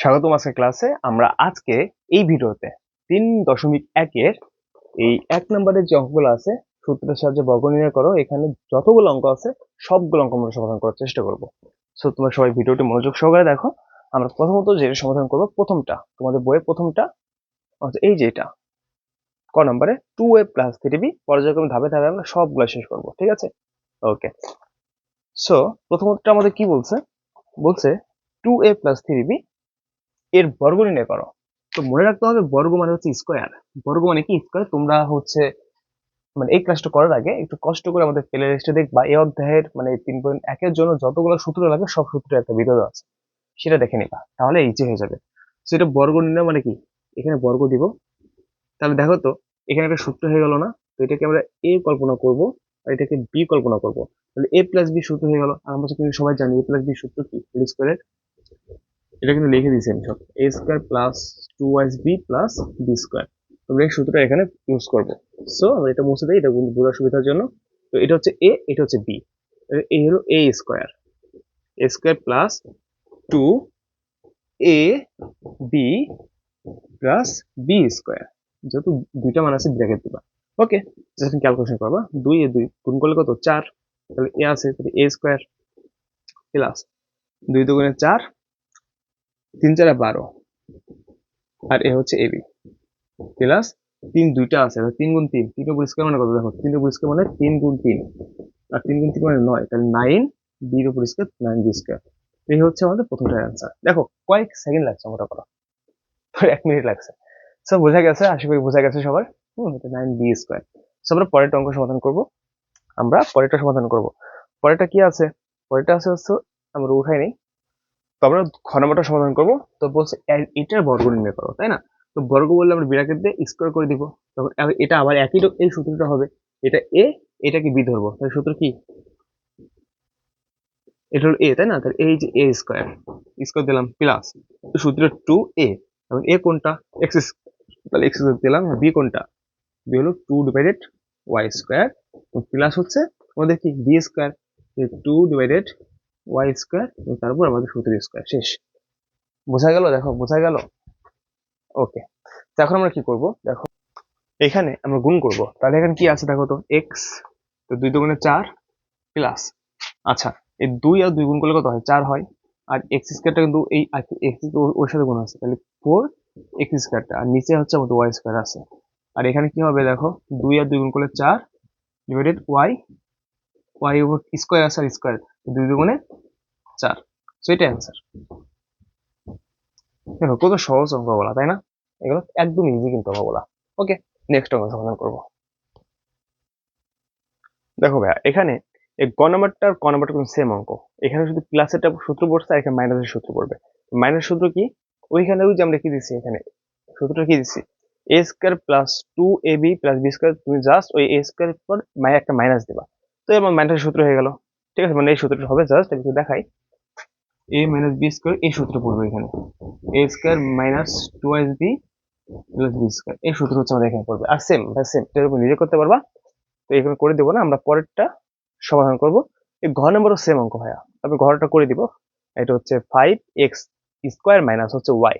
স্বাগতম আজকের ক্লাসে আমরা আজকে এই ভিডিওতে তিন দশমিক একের এই এক নম্বরের যে অঙ্কগুলো আছে, সূত্রের সাহায্যে বর্গ নির্ণয় করো, এখানে যতগুলো অঙ্ক আছে, সবগুলো অঙ্ক আমরা সমাধান করার চেষ্টা করব। সো তোমরা সবাই ভিডিওটি মনোযোগ সহকারে দেখো। আমরা প্রথমত যেটা সমাধান করব, প্রথমটা, তোমাদের বইয়ে প্রথমটা এই যে এটা, ক নম্বরে two a plus three b পর্যায়ক্রমে ধাপে ধাপে আমরা সবগুলো শেষ করব, ঠিক আছে? ওকে সো প্রথমটা আমাদের কি বলছে? বলছে two a plus three b এর বর্গ নির্ণয় করো। তো মনে রাখতে হবে বর্গ মানে হচ্ছে স্কোয়ার বর্গ মানে কি? স্কোয়ার তোমরা হচ্ছে মানে এই ক্লাসটা করার আগে একটু কষ্ট করে আমাদের প্লে লিস্টে দেখবা। এই অধ্যায়ের মানে তিন পয়েন্ট একের জন্য যতগুলো সূত্র লাগে সব সূত্রের একটা ভিডিও আছে। সেটা দেখে নিবা। তাহলে ইজি হয়ে যাবে। সেটা বর্গ নির্ণয় মানে কি? এখানে বর্গ দিব। তাহলে দেখো তো, এখানে একটা সূত্র হয়ে গেল না? তো এটাকে আমরা এ কল্পনা করব আর এটাকে বি কল্পনা করব। তাহলে এ প্লাস বি সূত্র হয়ে গেল। আমরা কিন্তু সবাই জানি এ প্লাস বি সূত্র কি? স্কোয়ারের এটা কিন্তু লিখে দিয়েছি আমি সব। A square plus twice b plus b square আমরা এই সূত্রটা এখানে ইউজ করব। সো আমরা এটা মুছে দিই, এটা বোঝার সুবিধার জন্য। তো এটা হচ্ছে এ এটা হচ্ছে বি এ হলো a square a square plus two a b plus b square যেহেতু দুইটা মান আছে ব্র্যাকেট দিবা। ওকে যখন ক্যালকুলেশন করবা। দুই এ দুই গুণ করলে কত? চার। তাহলে এ আছে, তাহলে এ স্কোয়ার প্লাস দুই দুগুণে চার তিন চারে বারো। আর এ হচ্ছে এবি প্লাস তিন দুইটা আছে তিন গুণ তিন। তিন উপর স্কোয়ার মানে কত? দেখো তিন উপর স্কোয়ার মানে তিন গুণ তিন। আর তিন গুণ তিন মানে নয়, তাহলে নাইন বির উপর স্কোয়ার নাইন বি স্কোয়ার এই হচ্ছে আমাদের প্রথমটার অ্যান্সার দেখো, কয়েক সেকেন্ড লাগছে মোটা করা এক মিনিট লাগছে। সব বোঝা গেছে, আশা করি বোঝা গেছে সবার। হুম, এটা নাইন বি স্কোয়ার সো আমরা পরেরটা অঙ্ক সমাধান করব। আমরা পরেরটা সমাধান করব। পরেরটা কি আছে? পরেরটা আছে হচ্ছে, আমরা উঠাই নেই। তো আমরা খ নম্বরটা সমাধান করব। তো বলছে এটার বর্গ নির্ণয় করো, তাই না? তো বর্গ বললে আমরা বিরাকেট দিয়ে স্কোয়ার করে দিব। তখন এটা আবার একই এই সূত্রটা হবে। এটা এ, এটাকে বি ধরবো। তাহলে সূত্র কি? এটা হলো এ, তাই না? তাহলে এই যে এ স্কোয়ার স্কোয়ার দিলাম প্লাস সূত্র টু এ এবং এ কোনটা? এক্স তাহলে এক্স দিলাম বি কোনটা? বি হলো two divided y square plus হচ্ছে আমাদের কি? B square two divided y square এবং তারপর আমাদের সূত্র স্কোয়ার শেষ। বোঝা গেল? দেখো, বোঝা গেল? ওকে তো এখন আমরা কি করব? দেখো, এখানে আমরা গুণ করব। তাহলে এখানে কি আছে দেখো তো? এক্স তো দুই দুগুণে চার প্লাস আচ্ছা এই দুই আর দুই গুণ করলে কত হয়? চার হয়। আর এক্স স্কোয়ারটা কিন্তু এই এক্স ওর সাথে গুণ আছে। তাহলে ফোর এক্স স্কোয়ারটা আর নিচে হচ্ছে আমাদের ওয়াই স্কোয়ার আছে। আর এখানে কি হবে দেখো? দুই আর দুই গুণ করলে চার divided y y over square আছে আর স্কোয়ার দুই দুগুণে চার। সো এটা অ্যান্সার দেখো, কত সহজ অঙ্ক বলা তাই না? এগুলো একদম ইজি কিন্তু অঙ্ক বলা ওকে নেক্সট অঙ্ক সমাধান করব। দেখো ভাইয়া, এখানে এই আর ক কিন্তু সেম অঙ্ক। এখানে শুধু প্লাসেরটা সূত্র পড়ছে আর এখানে মাইনাসের সূত্র পড়বে। মাইনাস সূত্র কি? ওইখানে ওই যে আমরা কি দিচ্ছি এখানে? সূত্রটা কি দিচ্ছি? A square plus two a b plus b square তুমি জাস্ট ওই এ স্কোয়ার পর একটা মাইনাস দিবা। তো এবার মাইনাসের সূত্র হয়ে গেল। ঠিক আছে? মানে এই সূত্রটা হবে জাস্ট একটু দেখাই। এ মাইনাস বি স্কোয়ার এই সূত্র পড়বে এখানে। A square minus two s b plus b square এই সূত্র হচ্ছে আমাদের এখানে পড়বে। আর সেম সেম এটার উপর নিজে করতে পারবা। তো এখানে করে দেবো না, আমরা পরেরটা সমাধান করব। এই ঘর নম্বরও সেম অঙ্ক, ভাইয়া। তবে ঘরটা করে দিব। এটা হচ্ছে ফাইভ এক্স স্কোয়ার মাইনাস হচ্ছে ওয়াই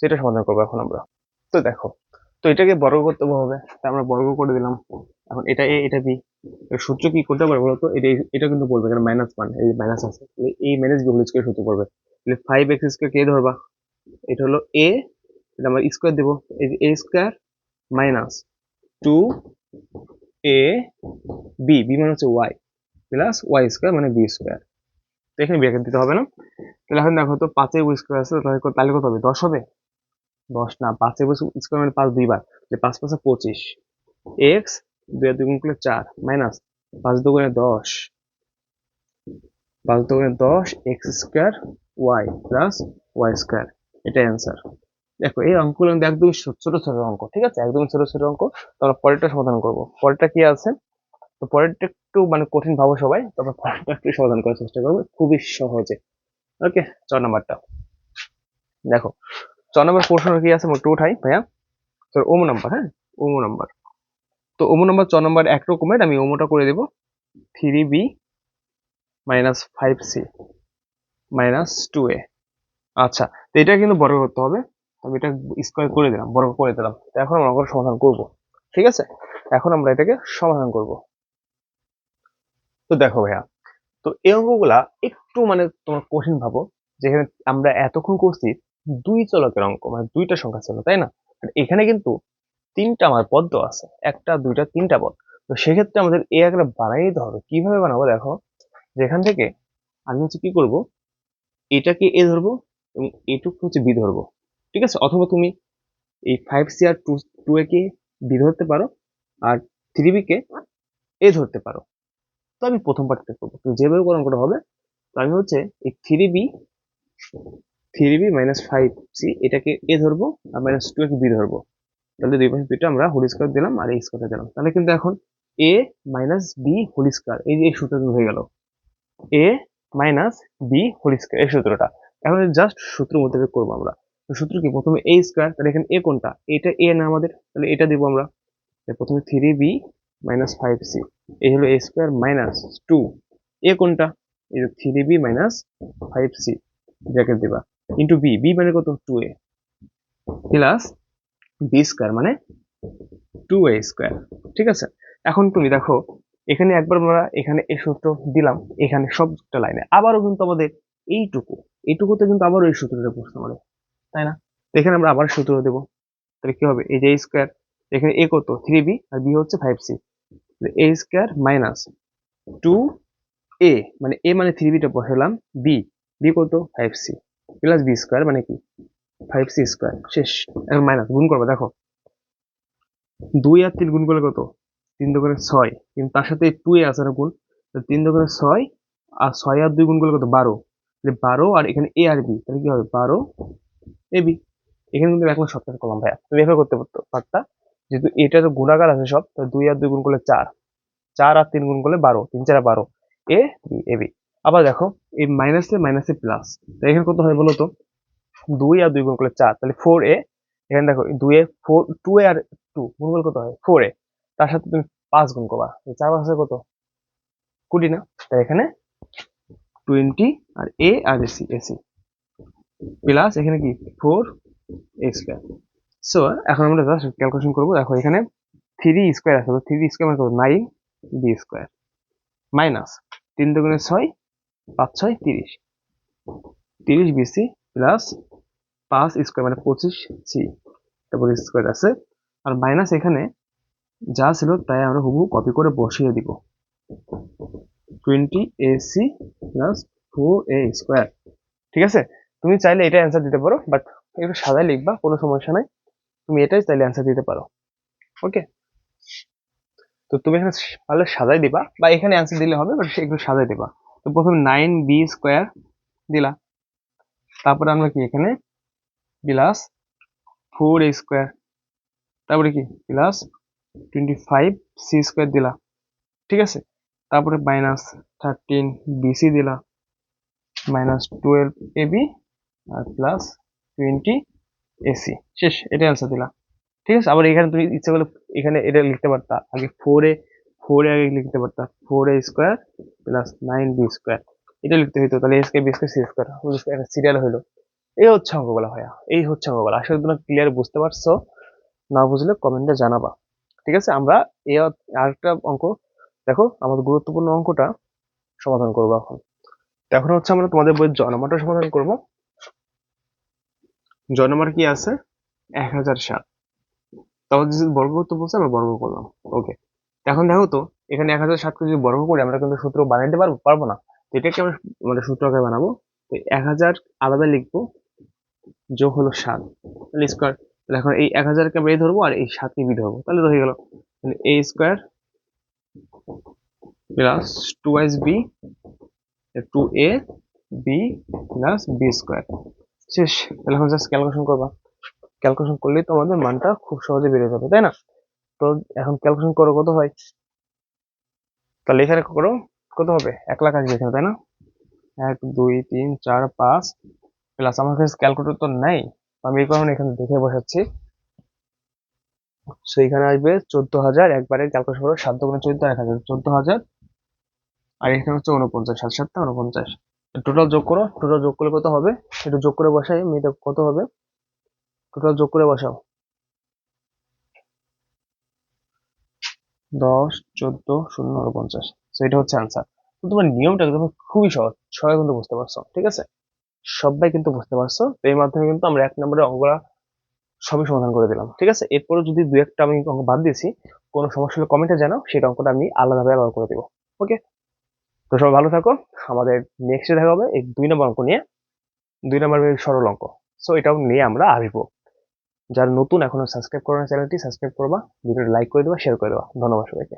সেটা সমাধান করব এখন আমরা। তো দেখো, তো এটাকে বর্গ করতে হবে। তা আমরা বর্গ করে দিলাম। এখন এটা এ এটা বি সূত্র কি করতে পারব বলতো? এটা কিন্তু বলবে কারণ মাইনাস ওয়ান এই মাইনাস আছে। এই মাইনাস বি হোল স্কোয়ার সূত্র করবে তাহলে ফাইভ এক্স স্কোয়ার কে ধরবা? এটা হলো এ এটা আমরা স্কোয়ার দেবো। এই যে a square minus two a b b মানে হচ্ছে ওয়াই প্লাস ওয়াই স্কোয়ার মানে বি স্কোয়ার তো এখানে ব্র্যাকেট দিতে হবে না। তাহলে এখন দেখো তো পাঁচে স্কোয়ার আছে, তাহলে কত- হবে? দশ হবে? দশ না পাঁচে স্কোয়ার মানে পাঁচ দুইবার। যে পাঁচ পাঁচে পঁচিশ। এক্স দুই আর দুই গুণ করলে চার মাইনাস পাঁচ দুগুণে দশ, পাঁচ দুগুণে দশ x square y plus y square এটা অ্যান্সার দেখো, এই অঙ্কগুলো কিন্তু একদম ছোট ছোট অঙ্ক, ঠিক আছে? একদম ছোট ছোট অঙ্ক। তো আমরা পরেরটা সমাধান করব। পরেরটা কি আছে? তো পরেরটা একটু মানে কঠিন ভাবো সবাই। তবে পরেরটা একটু সমাধান করার চেষ্টা করব, খুবই সহজে। ওকে, ছ নাম্বারটা। দেখো, ছ নম্বর প্রশ্ন কি আছে? মোট উঠাই, ভাইয়া। তোর ওমো নাম্বার হ্যাঁ? ওমো নাম্বার। তো ওমো নাম্বার ছ নম্বর এক রকমের, আমি ওমোটা করে দেব। Three b minus five c minus two a. আচ্ছা তো এটা কিন্তু বর্গ করতে হবে। আমি এটা স্কোয়ার করে দিলাম বর্গ করে দিলাম। তো এখন আমরা অঙ্কটা সমাধান করব, ঠিক আছে? এখন আমরা এটাকে সমাধান করব। তো দেখো ভাইয়া, তো এই অঙ্কগুলা একটু মানে তোমার কঠিন ভাবো, যেখানে আমরা এতক্ষণ করছি দুই চলকের অঙ্ক মানে দুইটা সংখ্যা ছিল, তাই না? এখানে কিন্তু তিনটা আমার পদ্ম আছে, একটা, দুইটা, তিনটা পদ তো সেক্ষেত্রে আমাদের এ আকারে বানাই দিতে হবে। কীভাবে বানাবো দেখো? যেখান থেকে আমি হচ্ছে কি করব? এটাকে এ ধরবো এবং এটুকু হচ্ছে বি ধরবো। ঠিক আছে? অথবা তুমি এই ফাইভ সি আর টু টু এ কে বি ধরতে পারো আর থ্রি বি কে এ ধরতে পারো। তো আমি প্রথম পার্টটা করব। তো যেভাবে করে অঙ্কটা হবে, তো আমি হচ্ছে এই three b three b minus five c এটাকে এ ধরবো আর মাইনাস টু একে বি ধরবো। তাহলে দুই পাশে দুইটা আমরা হোল স্কোয়ার দিলাম আর এই স্কোয়ারটা দিলাম। তাহলে কিন্তু এখন a minus b whole square এই যে এই সূত্রটা হয়ে গেল। A minus b whole square এই সূত্রটা। এখন জাস্ট সূত্র মধ্যে করব আমরা। তো সূত্র কি? প্রথমে এ স্কোয়ার তাহলে এখানে এ কোনটা? এটা এ না আমাদের, তাহলে এটা দিব আমরা। প্রথমে three b minus five c এই হলো a square minus two a কোনটা? এই যে three b minus five c bracket দিবা। ইন্টু বি বি মানে কত? Two a plus b square মানে টু এ স্কোয়ার ঠিক আছে? এখন তুমি দেখো, এখানে একবার আমরা এখানে এই সূত্র দিলাম, এখানে সবটা লাইনে। আবারও কিন্তু আমাদের এইটুকু, এইটুকুতে কিন্তু আবারও এই সূত্রটা পড়ছে আমাদের তাই না? এখানে আমরা আবার সূত্র দেবো, তাহলে কি হবে? এই যে স্কোয়ার এখানে এ কত? থ্রি বি আর বি হচ্ছে five c a square minus two a মানে এ মানে থ্রি বিটা বসালাম বি বি কত? Five c plus b square মানে কি? ফাইভ সি স্কোয়ার শেষ। এখন মাইনাস গুণ করব, দেখো। দুই আর তিন গুণ করলে কত? তিন দোকানে ছয়। কিন্তু তার সাথে টু এ আছে না গুণ। তিন দোকানে ছয় আর ছয় আর দুই গুণ করলে কত? বারো। তাহলে বারো আর এখানে এ আর বি তাহলে কি হবে? বারো এ বি এখানে কিন্তু একবার সপ্তাহ করলাম ভাইয়া। তুমি এভাবে করতে পারতো, পারতা? যেহেতু এটা তো গুণাকার আছে সব তো দুই আর দুই গুণ করলে চার। চার আর তিন গুণ করলে বারো। তিন, চার, বারো। এ বি এ বি আবার দেখো, এই মাইনাসে মাইনাসে প্লাস তো এখানে কত হয় বলো তো? দুই আর দুই গুণ করলে চার, তাহলে ফোর এ এখানে দেখো, দুই এ ফোর টু এ আর টু গুণ করলে কত হয়? ফোর এ তার সাথে তুমি পাঁচ গুণ করবা। চার পাঁচে কত? কুড়ি না? তাই এখানে টোয়েন্টি আর এ আর এসি এসি প্লাস এখানে কি? ফোর এ স্কোয়ার সো এখন আমরা জাস্ট ক্যালকুলেশন করব। দেখো, এখানে থ্রি স্কোয়ার আছে থ্রি স্কোয়ার মানে কত? নাইন বি স্কোয়ার মাইনাস তিন দুগুণে ছয়, পাঁচ ছয় তিরিশ। তিরিশ বিসি প্লাস পাঁচ স্কোয়ার মানে পঁচিশ সি তারপর স্কোয়ার আছে। আর মাইনাস এখানে যা ছিল তাই আমরা হুবহু কপি করে বসিয়ে দিব। Twenty a c plus four a square ঠিক আছে? তুমি চাইলে এটা অ্যান্সার দিতে পারো বাট একটু সাদায় লিখবা, কোনো সমস্যা নাই। তুমি এটাই চাইলে অ্যান্সার দিতে পারো। ওকে তো তুমি এখানে পারলে সাজাই দিবা, বা এখানে অ্যান্সার দিলে হবে বাট একটু সাজাই দিবা। তো প্রথমে নাইন বি স্কোয়ার দিলা। তারপরে আমরা কি এখানে প্লাস ফোর এ স্কোয়ার তারপরে কি? Plus twenty five c square দিলা। ঠিক আছে? তারপরে মাইনাস থার্টিন বিসি দিলা। মাইনাস টুয়েলভ এবি আর প্লাস টোয়েন্টি এসি শেষ এটা অ্যান্সার দিলা। ঠিক আছে? আবার এখানে তুমি ইচ্ছা করলে এখানে এটা লিখতে পারতা। আগে ফোর ফোর আগে লিখতে পারতা। Four a square plus nine b square এটা লিখতে হইতো। তাহলে এস কে b square c square serial হইল। এই হচ্ছে অঙ্কগুলো ভাইয়া, এই হচ্ছে অঙ্কগুলো। আসলে তোমরা ক্লিয়ার বুঝতে পারছ। না বুঝলে কমেন্টে জানাবা। ঠিক আছে, আমরা এই আরেকটা অঙ্ক, দেখো আমাদের গুরুত্বপূর্ণ অঙ্কটা সমাধান করব এখন। এখন হচ্ছে আমরা তোমাদের বইয়ের জনমাটা সমাধান করব। জনমার কি আছে? এক হাজার সাত। তারপর যদি বর্গ করতে বলছে, আমরা বর্গ করলাম। ওকে এখন দেখো তো, এখানে এক হাজার সাতকে যদি বর্গ করি, আমরা কিন্তু সূত্র বানাইতে পারব পারব না। তো এটাকে আমরা মানে সূত্র বানাবো। তো এক হাজার আলাদা লিখব। যোগ হলো সাত। তাহলে স্কোয়ার তাহলে এখন এই এক হাজারকে এ ধরবো আর এই সাতকে বি ধরবো। তাহলে তো হয়ে গেল। তাহলে a square plus two S b two a b plus b square শেষ। তাহলে এখন জাস্ট ক্যালকুলেশন করবা। ক্যালকুলেশন করলেই তোমাদের মানটা খুব সহজে বেড়ে যাবে, তাই না? তো এখন ক্যালকুলেশন করো কত হয়? তাহলে এখানে করো, কত হবে? এক লাখ আসবে এখানে, তাই না? এক, দুই, তিন, চার, পাঁচ প্লাস আমার কাছে ক্যালকুলেটর তো নাই। আমি এই কারণে এখানে দেখে বসাচ্ছি। সো এখানে আসবে চোদ্দ হাজার একবারে ক্যালকুলেশন করো, সাত গুণে চোদ্দ, এক হাজার চোদ্দ হাজার আর এখানে হচ্ছে উনপঞ্চাশ সাত সাতটা উনপঞ্চাশ টোটাল যোগ করো টোটাল যোগ করলে কত হবে? একটু যোগ করে বসাই মেয়েটা কত হবে? টোটাল যোগ করে বসাও। দশ, চোদ্দ, শূন্য উনপঞ্চাশ তো এটা হচ্ছে আনসার তো তোমার নিয়মটা একদম খুবই সহজ, সবাই কিন্তু বুঝতে পারছ, ঠিক আছে? সবাই কিন্তু বুঝতে পারছ। তো এই মাধ্যমে কিন্তু আমরা এক নম্বরে অঙ্কগুলা সবই সমাধান করে দিলাম, ঠিক আছে? এরপরে যদি দু একটা আমি অঙ্ক বাদ দিয়েছি, কোনো সমস্যা হলে কমেন্টে জানাও সেটা অঙ্কটা আমি আলাদাভাবে আবার করে দেবো ওকে তো সবাই ভালো থাকো, আমাদের নেক্সটে দেখা হবে এই দুই নম্বর অঙ্ক নিয়ে। দুই নম্বর সরল অঙ্ক সো এটাও নিয়ে আমরা আসব। যারা নতুন এখনও সাবস্ক্রাইব করো না চ্যানেলটি সাবস্ক্রাইব করবা, ভিডিওটা লাইক করে দেবা শেয়ার করে দেবা। ধন্যবাদ সবাইকে।